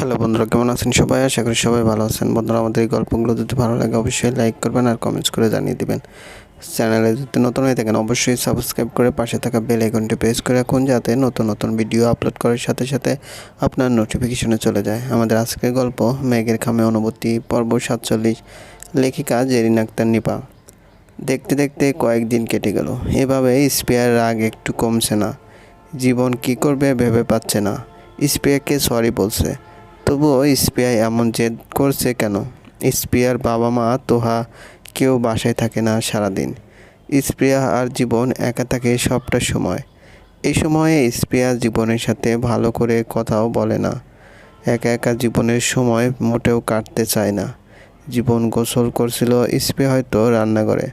Hello বন্ধুরা, কেমন আছেন সবাই? আশা করি সবাই ভালো আছেন। বন্ধুরা, আমাদের এই গল্পগুলো যদি ভালো লাগে, অবশ্যই লাইক করবেন আর কমেন্টস করে জানিয়ে দেবেন। চ্যানেলে যদি নতুন হয়ে থাকেন, অবশ্যই সাবস্ক্রাইব করে পাশে থাকা বেল আইকনটি প্রেস করে রাখুন, যাতে নতুন নতুন ভিডিও আপলোড করার সাথে সাথে আপনার নোটিফিকেশনে চলে যায়। আমাদের আজকের গল্প, মেঘের খামে অনুভূতি, পর্ব সাতচল্লিশ, লেখিকা জেরিন আক্তার নিপা। দেখতে দেখতে কয়েকদিন কেটে গেল। এভাবে স্পেয়ার রাগ একটু কমছে না। জীবন কি করবে ভেবে পাচ্ছে না। স্পেয়ারকে সরি বলছে। তবুও স্পেয়ার এমন জেদ করছে কেন? স্পেয়ার বাবা মা তোহা কেউ বাসায় থাকে না সারাদিন। স্প্রিয়া আর জীবন একা থাকে সবটা সময়। এই সময়ে স্প্রিয়া জীবনের সাথে ভালো করে কথাও বলে না। একা একা জীবনের সময় মোটেও কাটতে চায় না। জীবন গোসল করছিল স্প্রিয়া হয়তো রান্নাঘরে।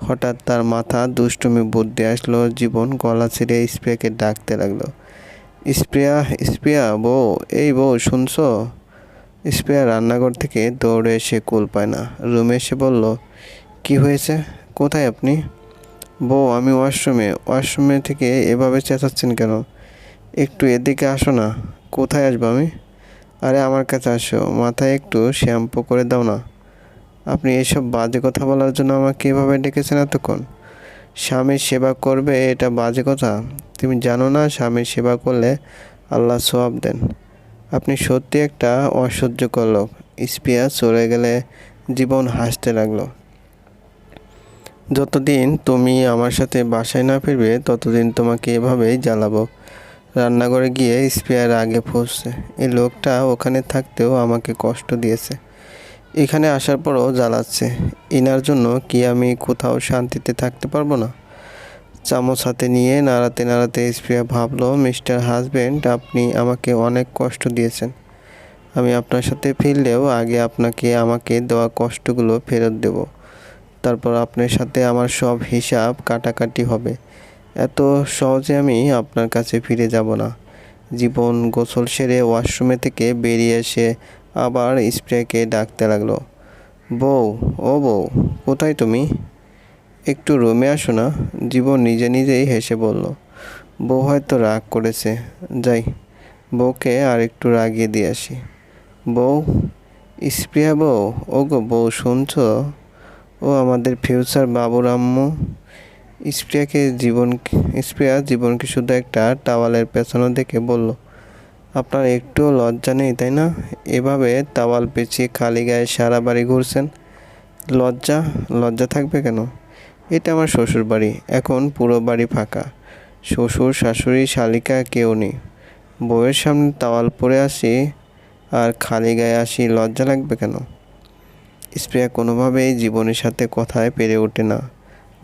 হঠাৎ তার মাথা দুষ্টুমি বুদ্ধি আসলো, জীবন গলা ছিঁড়ে স্প্রিয়াকে ডাকতে লাগল। স্প্রিয়া স্প্রিয়া বউ, এই বউ শুনছো? স্প্রিয়া রান্নাঘর থেকে দৌড়ে এসে কুল পায় না। রুমে এসে বলল, কি হয়েছে? কোথায় আপনি? বউ, আমি ওয়াশরুমে। ওয়াশরুমে থেকে এভাবে চেঁচাচ্ছেন কেন? একটু এদিকে আসো না। কোথায় আসব আমি? আরে, আমার কাছে আসো। মাথায় একটু শ্যাম্পু করে দাও না। আপনি এসব বাজে কথা বলার জন্য আমাকে এভাবে ডেকেছেন এতক্ষণ? স্বামীর সেবা করবে, এটা বাজে কথা। তুমি জানো না, স্বামীর সেবা করলে আল্লাহ সোয়াব দেন। আপনি সত্যি একটা অসহ্যকর লোক। স্পিয়া চলে গেলে জীবন হাসতে লাগল। যতদিন তুমি আমার সাথে বাসায় না ফিরবে, ততদিন তোমাকে এভাবেই জ্বালাবো। রান্নাঘরে গিয়ে স্পিয়ার আগে ফুসছে এই লোকটা ওখানে থাকতেও আমাকে কষ্ট দিয়েছে। এখানে আসার পরও জ্বালাচ্ছে। ইনার জন্য কি আমি কোথাও শান্তিতে থাকতে পারব না? চামচ হাতে নিয়ে নাড়াতে নাড়াতে স্প্রিয়া ভাবলো, মিস্টার হাজব্যান্ড আপনি আমাকে অনেক কষ্ট দিয়েছেন। আমি আপনার সাথে ফিরলেও আগে আপনাকে, আমাকে দেওয়া কষ্টগুলো ফেরত দেব। তারপর আপনার সাথে আমার সব হিসাব কাটাকাটি হবে। এত সহজে আমি আপনার কাছে ফিরে যাব না। জীবন গোসল সেরে ওয়াশরুমে থেকে বেরিয়ে এসে আবার স্প্রেকে ডাকতে লাগল। বউ, ও বউ, কোথায় তুমি? একটু রুমে আসো না? জীবন নিজে নিজেই হেসে বলল। বউ হয়তো রাগ করেছে। যাই, বউকে আর একটু রাগিয়ে দিয়ে আসি। বউ, স্প্রিয়া বউ ও গো বউ, শুনছো? ও আমাদের ফিউচার বাবুর আম্মু স্প্রিয়াকে জীবন, স্প্রিয়া জীবনকে শুধু একটা টাওয়ালের পেছনে দেখে বলল আপনার একটুও লজ্জা নেই, তাই না? এভাবে তাওয়াল পেঁচিয়ে খালি গায়ে সারা বাড়ি ঘুরছেন? লজ্জা? লজ্জা থাকবে কেন? এটা আমার শ্বশুর বাড়ি, এখন পুরো বাড়ি ফাঁকা। শ্বশুর, শাশুড়ি, শালিকা কেউ নেই। বউয়ের সামনে তাওয়াল পরে আসি আর খালি গায়ে আসি, লজ্জা লাগবে কেন? স্প্রিয়া কোনোভাবেই জীবনের সাথে কথায় পেরে ওঠে না।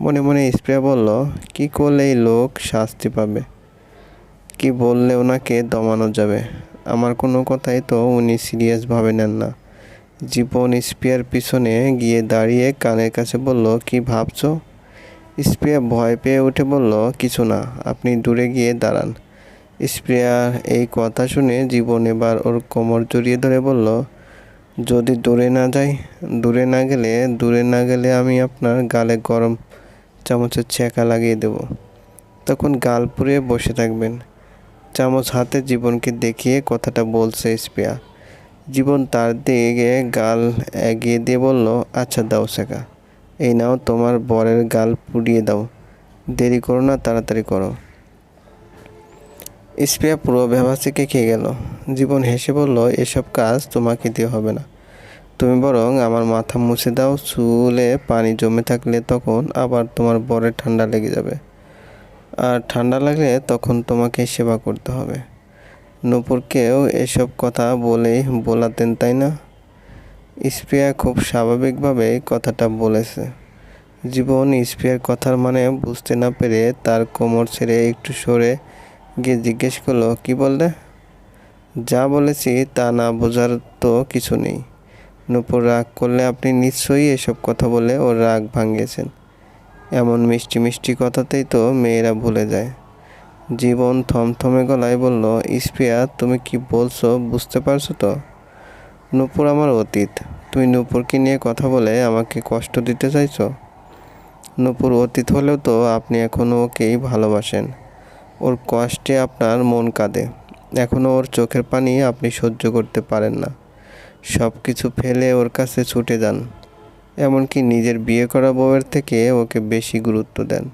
মনে মনে স্প্রিয়া বলল, কি করলে এই লোক শাস্তি পাবে? কি বললে ওনাকে দমানো যাবে? আমার কোনো কথাই তো উনি সিরিয়াসভাবে নেন না। জীবন স্পিয়ার পিছনে গিয়ে দাঁড়িয়ে কানের কাছে বলল, কি ভাবছ? স্প্রিয়া ভয় পেয়ে উঠে বলল, কিছু না, আপনি দূরে গিয়ে দাঁড়ান। স্প্রিয়ার এই কথা শুনে জীবন এবার ওর কোমর জড়িয়ে ধরে বলল, যদি দূরে না যাই, দূরে না গেলে, দূরে না গেলে আমি আপনার গালে গরম চামচের ছ্যাঁকা লাগিয়ে দেব। তখন গাল পুড়িয়ে বসে থাকবেন। চামচ হাতে জীবনকে দেখিয়ে কথাটা বলছে স্প্রিয়া জীবন তার দিকে গাল এগিয়ে দিয়ে বলল আচ্ছা দাও শেখা। এই নাও তোমার বরের গাল পুড়িয়ে দাও। দেরি করো না, তাড়াতাড়ি করো। স্প্রিয়া পুরো ভেবাসিকে খেয়ে গেল। জীবন হেসে বলল, এসব কাজ তোমাকে দিয়ে হবে না। তুমি বরং আমার মাথা মুছে দাও, চুলে পানি জমে থাকলে তখন আবার তোমার বরের ঠান্ডা লেগে যাবে। আর ঠান্ডা লাগলে তখন তোমাকে সেবা করতে হবে। নূপুরকেও এসব কথা বলেই বলাতেন, তাই না? স্প্রিয়া খুব স্বাভাবিকভাবে কথাটা বলেছে। জীবন স্প্রিয়ার কথার মানে বুঝতে না পেরে তার কোমর ছেড়ে একটু সরে গিয়ে জিজ্ঞেস করল, কি বললে? যা বলেছি তা না বোঝার তো কিছু নেই। নূপুর রাগ করলে আপনি নিশ্চয়ই এসব কথা বলে ওর রাগ ভাঙিয়েছেন। এমন মিষ্টি মিষ্টি কথাতেই তো মেয়েরা ভুলে যায়। জীবন থমথমে গলায় বলল ইস্পিয়া তুমি কি বলছো? বুঝতে পারছ তো? নূপুর আমার অতীত, তুমি নূপুরকে নিয়ে কথা বলে আমাকে কষ্ট দিতে চাইছো? নূপুর অতীত হলেও তো আপনি এখনও ওকেই ভালোবাসেন। ওর কষ্টে আপনার মন কাঁদে। এখনও ওর চোখের পানি আপনি সহ্য করতে পারেন না। সব কিছু ফেলে ওর কাছে ছুটে যান। এমনকি নিজের বিয়ে করা বউয়ের থেকে ওকে বেশি গুরুত্ব দেন।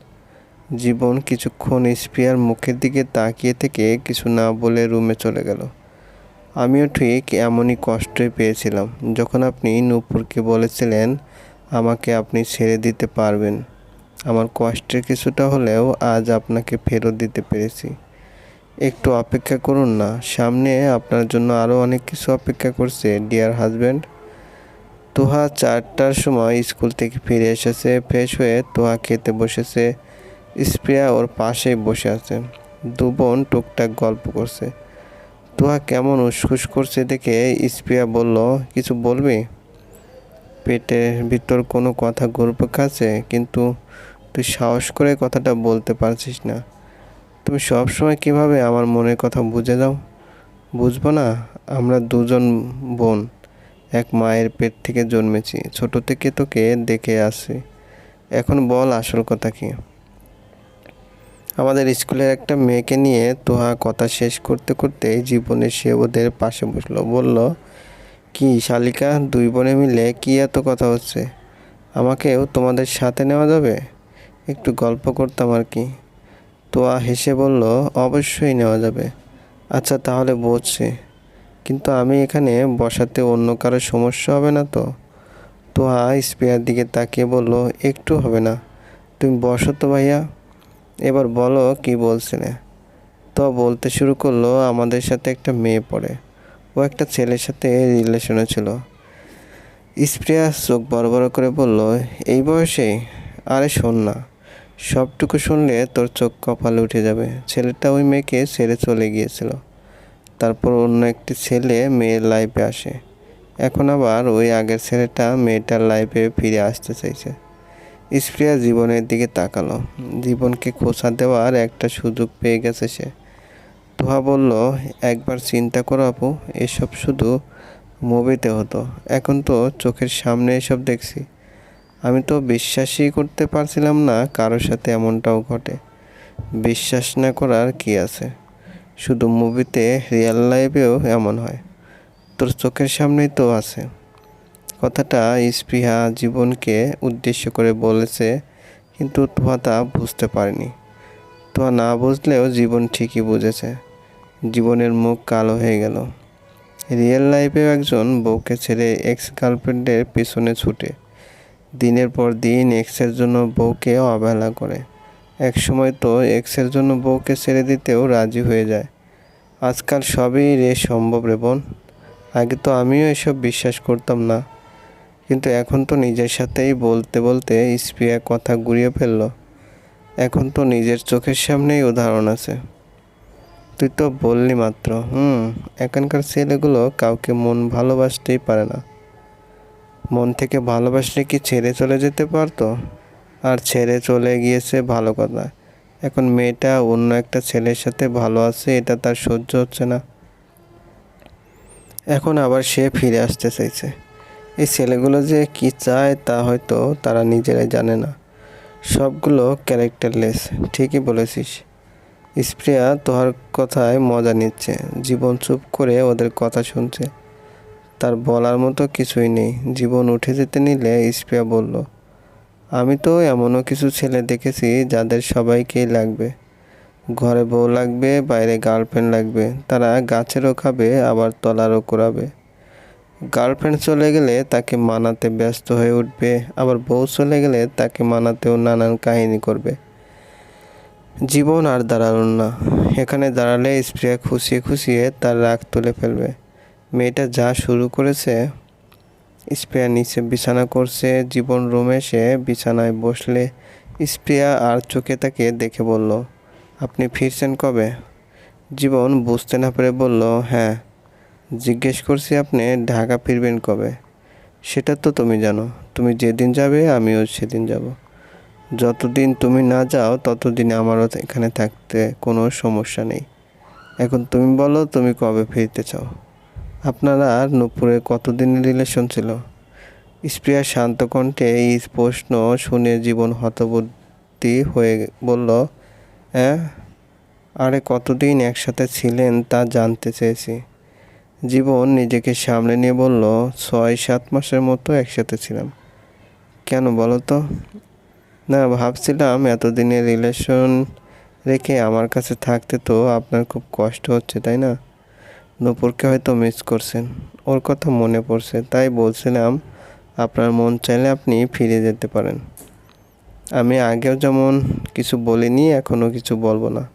জীবন কিছুক্ষণ স্প্রিয়ার মুখের দিকে তাকিয়ে থেকে কিছু না বলে রুমে চলে গেল। আমিও ঠিক এমনই কষ্টই পেয়েছিলাম, যখন আপনি নূপুরকে বলেছিলেন, আমাকে আপনি ছেড়ে দিতে পারবেন। আমার কষ্টের কিছুটা হলেও আজ আপনাকে ফেরত দিতে পেরেছি। একটু অপেক্ষা করুন না, সামনে আপনার জন্য আরও অনেক কিছু অপেক্ষা করছে ডিয়ার হাজব্যান্ড তোহা চারটার সময় স্কুল থেকে ফিরে এসেছে, ফ্রেশ হয়ে তোহা খেতে বসেছে। স্প্রিয়া ওর পাশেই বসে আছে। দু বোন টুকটাক গল্প করছে। তোহা কেমন উসখুস করছে দেখে স্প্রিয়া বলল, কিছু বলবি? পেটের ভিতর কোনো কথা গল্প খাচ্ছে কিন্তু তুই সাহস করে কথাটা বলতে পারছিস না। তুমি সবসময় কীভাবে আমার মনের কথা বুঝে দাও? বুঝব না, আমরা দুজন বোন। এক মায়ের পেট থেকে জন্মেছি। ছোট থেকে তোকে দেখে আসি এখন বল আসল কথা কি? আমাদের স্কুলের একটা মেয়েকে নিয়ে তোহা কথা শেষ করতে করতে জীবনে সে ওদের পাশে বসল। বলল, কি শালিকা, দুই বোনে মিলে কি এত কথা হচ্ছে? আমাকেও তোমাদের সাথে নেওয়া যাবে? একটু গল্প করতাম আর কি। তোয়া হেসে বলল, অবশ্যই নেওয়া যাবে। আচ্ছা তাহলে বসছি কিন্তু আমি এখানে বসাতে অন্য কারও সমস্যা হবে না তো। তোয়া স্পেয়ার দিকে তাকিয়ে বলল, একটু হবে না। তুমি বসো তো ভাইয়া। এবার বলো কি বলছিলে তো বলতে শুরু করল, আমাদের সাথে একটা মেয়ে পড়ে। ও একটা ছেলের সাথে রিলেশনে ছিল। স্প্রিয়া চোখ বড় বড় করে বলল, এই বয়সে? আরে শোন না। সবটুকু শুনলে তোর চোখ কপালে উঠে যাবে। ছেলেটা ওই মেয়েকে ছেড়ে চলে গিয়েছিল। তারপর অন্য একটি ছেলে মেয়ের লাইফে আসে। এখন আবার ওই আগের ছেলেটা মেয়েটার লাইফে ফিরে আসতে চাইছে। স্প্রিয়া জীবনের দিকে তাকালো। জীবনকে খোঁচা দেওয়ার একটা সুযোগ পেয়ে গেছে সে। তোহা বলল, একবার চিন্তা করো আপু, এসব শুধু মুভিতে হতো। এখন তো চোখের সামনে এসব দেখছি। আমি তো বিশ্বাসই করতে পারছিলাম না কারোর সাথে এমনটাও ঘটে। বিশ্বাস না করার কি আছে? শুধু মুভিতে রিয়েল লাইফেও এমন হয়। তোর চোখের সামনেই তো আছে। কথাটা স্পৃহা জীবনকে উদ্দেশ্য করে বলেছে, কিন্তু তোহা তা বুঝতে পারেনি। তোহা না বুঝলেও জীবন ঠিকই বুঝেছে। জীবনের মুখ কালো হয়ে গেল। রিয়েল লাইফেও একজন বউকে ছেড়ে এক্স গার্লফ্রেন্ডের পিছনে ছুটে। দিনের পর দিন এক্সের জন্য বউকে অবহেলা করে। এক সময় তো এক্সের জন্য বউকে ছেড়ে দিতেও রাজি হয়ে যায়। আজকাল সবই রে সম্ভব রে বোন। আগে তো আমিও এসব বিশ্বাস করতাম না। কিন্তু এখন তো নিজের সাথেই বলতে বলতে স্প্রিয়া কথা ঘুরিয়ে ফেলল। এখন তো নিজের চোখের সামনেই উদাহরণ আছে। তুই তো বললি মাত্র, হুম, এখানকার ছেলেগুলো কাউকে মন ভালোবাসতেই পারে না। মন থেকে ভালোবাসলে কি ছেড়ে চলে যেতে পারতো? আর ছেড়ে চলে গিয়েছে, ভালো কথা। এখন মেয়েটা অন্য একটা ছেলের সাথে ভালো আছে, এটা তার সহ্য হচ্ছে না। এখন আবার সে ফিরে আসতে চাইছে। এই ছেলেগুলো যে কি চায় তা হয়তো তারা নিজেরাই জানে না। সবগুলো ক্যারেক্টারলেস, ঠিকই বলেছিস। স্প্রিয়া তোহার কথায় মজা নিচ্ছে, জীবন চুপ করে ওদের কথা শুনছে। তার বলার মতো কিছুই নেই। জীবন উঠে যেতে নিলে স্প্রিয়া বলল আমি তো এমনও কিছু ছেলে দেখেছি যাদের সবাইকেই লাগবে। ঘরে বউ লাগবে, বাইরে গার্লফ্রেন্ড লাগবে। তারা গাছেরও খাবে, আবার তলারও কুড়াবে। গার্লফ্রেন্ড চলে গেলে তাকে মানাতে ব্যস্ত হয়ে উঠবে, আবার বউ চলে গেলে তাকে মানাতেও নানান কাহিনী করবে। জীবন আর দাঁড়াল না। এখানে দাঁড়ালে স্প্রে খুশিয়ে খুশিয়ে তার রাগ তুলে ফেলবে। মেয়েটা যা শুরু করেছে স্প্রিয়া নিচে বিছানা করছে, জীবন রুমে সে বিছানায় বসলে স্প্রিয়া আর চোখে তাকে দেখে বলল, আপনি ফিরছেন কবে? জীবন বুঝতে না পেরে বলল হ্যাঁ জিজ্ঞেস করছি আপনি ঢাকা ফিরবেন কবে? সেটা তো তুমি জানো, তুমি যেদিন যাবে আমিও সেদিন যাব। যতদিন তুমি না যাও, ততদিন আমারও এখানে থাকতে কোনো সমস্যা নেই। এখন তুমি বলো, তুমি কবে ফিরতে চাও? আপনারা নূপুরে কতদিনের রিলেশন ছিল? স্প্রিয়া শান্ত কণ্ঠে এই প্রশ্ন শুনে জীবন হতবুদ্ধি হয়ে বলল হ্যাঁ আরে কতদিন একসাথে ছিলেন তা জানতে চেয়েছি। জীবন নিজেকে সামনে নিয়ে বলল, ছয়, সাত মাসের মতো একসাথে ছিলাম। কেন বলো তো? না, ভাবছিলাম এতদিনের রিলেশন রেখে আমার কাছে থাকতে তো আপনার খুব কষ্ট হচ্ছে, তাই না? নূপুরকে হয়তো মিস করছেন। ওর কথা মনে পড়ছে, তাই বলছিলাম, আপনার মন চাইলে আপনি ফিরে যেতে পারেন। আমি আগেও যেমন কিছু বলিনি এখনও কিছু বলব না।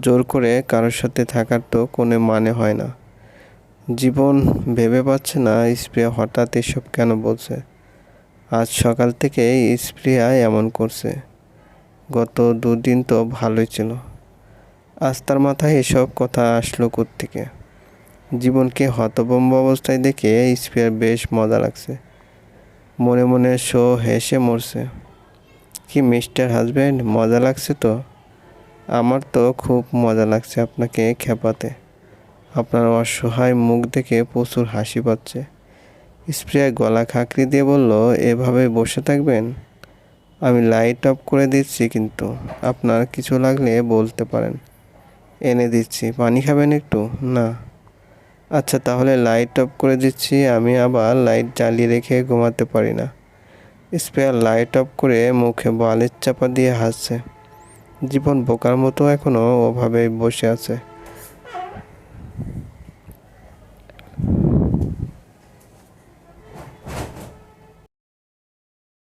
জোর করে কারোর সাথে থাকার তো কোনো মানে হয় না। জীবন ভেবে পাচ্ছে না স্প্রিয়া হঠাৎ এসব কেন বলছে। আজ সকাল থেকে স্প্রিয়া এমন করছে। গত দুদিন তো ভালোই ছিল। আজ তার মাথায় এসব কথা আসলো থেকে জীবনকে হতভম্ব অবস্থায় দেখে স্প্রিয়ার বেশ মজা লাগছে। মনে মনে শো হেসে মরছে। কি মিস্টার হাজব্যান্ড মজা লাগছে তো? আমার তো খুব মজা লাগছে আপনাকে খেপাতে। আপনার অসহায় মুখ দেখে প্রচুর হাসি পাচ্ছে। স্প্রে গলা খাঁকড়ি দিয়ে বলল, এভাবে বসে থাকবেন? আমি লাইট অফ করে দিচ্ছি কিন্তু আপনার কিছু লাগলে বলতে পারেন। এনে দিচ্ছি। পানি খাবেন একটু? না। আচ্ছা তাহলে লাইট অফ করে দিচ্ছি। আমি আবার লাইট জ্বালিয়ে রেখে ঘুমাতে পারি না। স্পেয়ার লাইট অফ করে মুখে বালির চাপা দিয়ে হাসছে। জীবন বোকার মতো এখনও ওভাবেই বসে আছে।